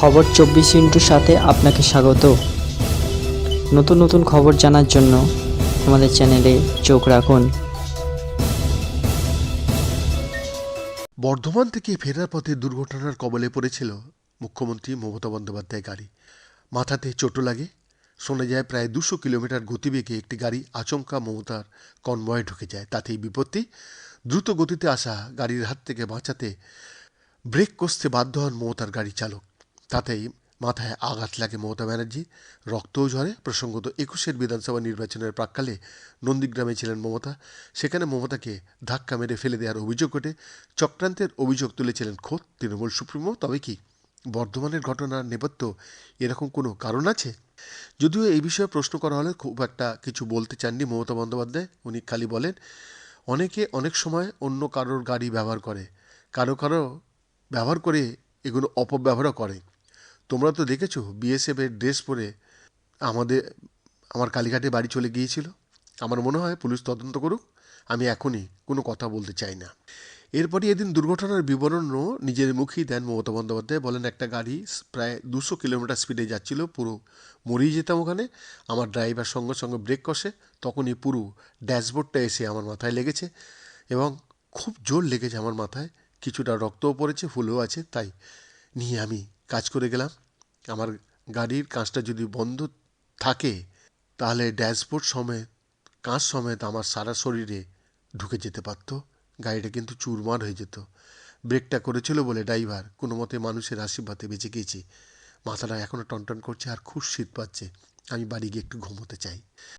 খবর চব্বিশ ইন্টুর সাথে আপনাকে স্বাগত। নতুন নতুন খবর জানার জন্য আমাদের চ্যানেলে চোখ রাখুন। বর্ধমান থেকে ফেরার পথে দুর্ঘটনার কবলে পড়েছিল মুখ্যমন্ত্রী মমতা বন্দ্যোপাধ্যায় গাড়ি। মাথাতে চোট লাগে, শোনা যায় প্রায় দুশো কিলোমিটার গতিবেগে একটি গাড়ি আচমকা মমতার কনভয়ে ঢুকে যায়। তাতেই বিপত্তি, দ্রুত গতিতে আসা গাড়ির হাত থেকে বাঁচাতে ব্রেক কষতে বাধ্য হন মমতার গাড়ি চালক। তাতেই মাথায় আঘাত লাগে মমতা ব্যানার্জি। রক্তও ঝরে প্রসঙ্গত একুশের বিধানসভা নির্বাচনের প্রাক্কালে নন্দীগ্রামে ছিলেন মমতা। সেখানে মমতাকে ধাক্কা মেরে ফেলে দেওয়ার অভিযোগ ঘটে চক্রান্তের অভিযোগ তুলেছিলেন খোদ তৃণমূল সুপ্রিমো। তবে কি বর্ধমানের ঘটনার নেপথ্য এরকম কোনো কারণ আছে? যদিও এই বিষয়ে প্রশ্ন করা হলে খুব একটা কিছু বলতে চাননি মমতা বন্দ্যোপাধ্যায়। উনি খালি বলেন, অনেকে অনেক সময় অন্য কারোর গাড়ি ব্যবহার করে। কারও কারও ব্যবহার করে এগুলো অপব্যবহারও করে। তোমরা তো দেখেছ বিএসএফ এর ড্রেস পরে আমাদের, আমার কালীঘাটে বাড়ি চলে গিয়েছিল। আমার মনে হয় পুলিশ তদন্ত করুক, আমি এখনই কোনো কথা বলতে চাই না। এরপরই এদিন দুর্ঘটনার বিবরণও নিজের মুখেই দেন মমতা বন্দ্যোপাধ্যায়। বলেন, একটা গাড়ি প্রায় দুশো কিলোমিটার স্পিডে যাচ্ছিল, পুরো মরিয়ে যেতাম ওখানে। আমার ড্রাইভার সঙ্গে সঙ্গে ব্রেক কষে, তখনই পুরো ড্যাশবোর্ডটা এসে আমার মাথায় লেগেছে এবং খুব জোর লেগেছে আমার মাথায়। কিছুটা রক্তও পড়েছে, ফুলও আছে, তাই নিয়ে আমি কাজ করে গেলাম। আমার গাড়ির কাঁচটা যদি বন্ধ থাকে, তাহলে ড্যাশবোর্ড সমেত, কাঁচ সমেত আমার সারা শরীরে ঢুকে যেতে পারতো। গাড়িটা কিন্তু চুরমার হয়ে যেত। ব্রেকটা করেছিল বলে ড্রাইভার কোনো মতে মানুষের আশীর্বাদে বেঁচে গিয়েছি। মাথাটা এখনও টনটন করছে আর খুব শীত পাচ্ছে। আমি বাড়ি গিয়ে একটু ঘুমোতে চাই।